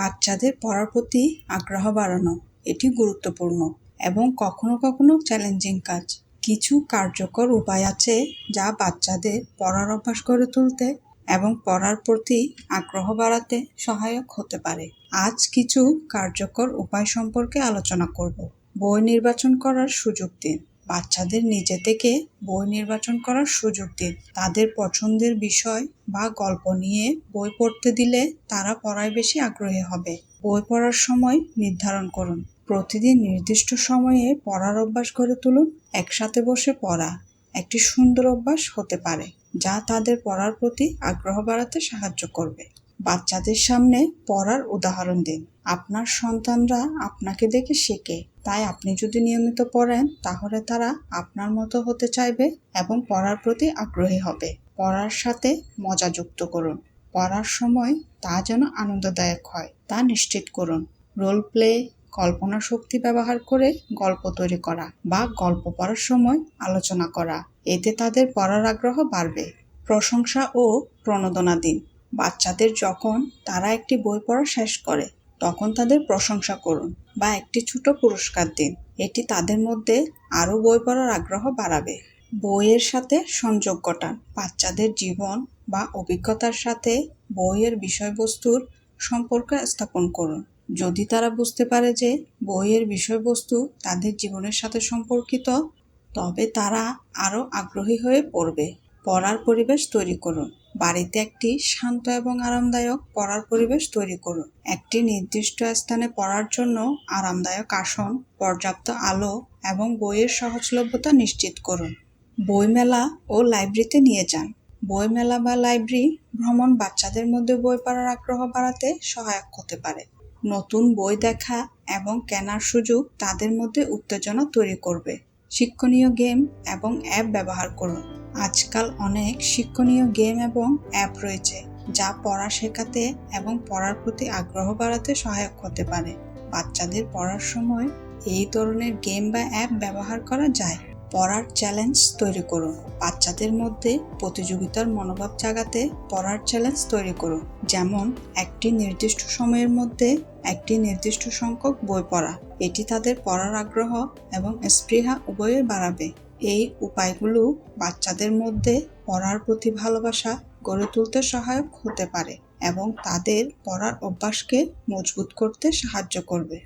বাচ্চাদের পড়ার প্রতি আগ্রহ বাড়ানো, এটি গুরুত্বপূর্ণ এবং কখনো কখনো চ্যালেঞ্জিং কাজ। কিছু কার্যকর উপায় আছে যা বাচ্চাদের পড়ার অভ্যাস গড়ে তুলতে এবং পড়ার প্রতি আগ্রহ বাড়াতে সহায়ক হতে পারে। আজ কিছু কার্যকর উপায় সম্পর্কে আলোচনা করব। বই নির্বাচন করার সুযোগ দিন। বাচ্চাদের নিজে থেকে বই নির্বাচন করার সুযোগ দিন। তাদের পছন্দের বিষয় বা গল্প নিয়ে বই পড়তে দিলে তারা পড়ায় বেশি আগ্রহী হবে। বই পড়ার সময় নির্ধারণ করুন। প্রতিদিন নির্দিষ্ট সময়ে পড়ার অভ্যাস গড়ে তুলুন। একসাথে বসে পড়া একটি সুন্দর অভ্যাস হতে পারে, যা তাদের পড়ার প্রতি আগ্রহ বাড়াতে সাহায্য করবে। বাচ্চাদের সামনে পড়ার উদাহরণ দিন। আপনার সন্তানরা আপনাকে দেখে শেখে। তাই আপনি যদি নিয়মিত পড়েন, তাহলে তারা আপনার মতো হতে চাইবে এবং পড়ার প্রতি আগ্রহী হবে। পড়ার সাথে মজা যুক্ত করুন। পড়ার সময় তা যেন আনন্দদায়ক হয়, তা নিশ্চিত করুন। রোল প্লে, কল্পনা শক্তি ব্যবহার করে গল্প তৈরি করা বা গল্প পড়ার সময় আলোচনা করা, এতে তাদের পড়ার আগ্রহ বাড়বে। প্রশংসা ও প্রণোদনা দিন। বাচ্চাদের যখন তারা একটি বই পড়া শেষ করে তখন তাদের প্রশংসা করুন বা একটি ছোট পুরস্কার দিন। এটি তাদের মধ্যে আরও বই পড়ার আগ্রহ বাড়াবে। বইয়ের সাথে সংযোগ ঘটান। বাচ্চাদের জীবন বা অভিজ্ঞতার সাথে বইয়ের বিষয়বস্তুর সম্পর্ক স্থাপন করুন। যদি তারা বুঝতে পারে যে বইয়ের বিষয়বস্তু তাদের জীবনের সাথে সম্পর্কিত, তবে তারা আরও আগ্রহী হয়ে পড়বে। পড়ার পরিবেশ তৈরি করুন। বাড়িতে একটি শান্ত এবং আরামদায়ক পড়ার পরিবেশ তৈরি করুন। একটি নির্দিষ্ট স্থানে পড়ার জন্য আরামদায়ক আসন, পর্যাপ্ত আলো এবং বইয়ের সহজলভ্যতা নিশ্চিত করুন। বইমেলা ও লাইব্রেরিতে নিয়ে যান। বইমেলা বা লাইব্রেরি ভ্রমণ বাচ্চাদের মধ্যে বই পড়ার আগ্রহ বাড়াতে সহায়ক হতে পারে। নতুন বই দেখা এবং কেনার সুযোগ তাদের মধ্যে উত্তেজনা তৈরি করবে। শিক্ষণীয় গেম এবং অ্যাপ ব্যবহার করুন। আজকাল অনেক শিক্ষণীয় গেম এবং অ্যাপ রয়েছে, যা পড়া শেখাতে এবং পড়ার প্রতি আগ্রহ বাড়াতে সহায়ক হতে পারে। বাচ্চাদের পড়ার সময় এই ধরনের গেম বা অ্যাপ ব্যবহার করা যায়। পড়ার চ্যালেঞ্জ তৈরি করুন। বাচ্চাদের মধ্যে প্রতিযোগিতার মনোভাব জাগাতে পড়ার চ্যালেঞ্জ তৈরি করুন। যেমন, একটি নির্দিষ্ট সময়ের মধ্যে একটি নির্দিষ্ট সংখ্যক বই পড়া। এটি তাদের পড়ার আগ্রহ এবং স্পৃহা উভয়ের বাড়াবে। এই উপায়গুলো বাচ্চাদের মধ্যে পড়ার প্রতি ভালোবাসা গড়ে তুলতে সহায়ক হতে পারে এবং তাদের পড়ার অভ্যাসকে মজবুত করতে সাহায্য করবে।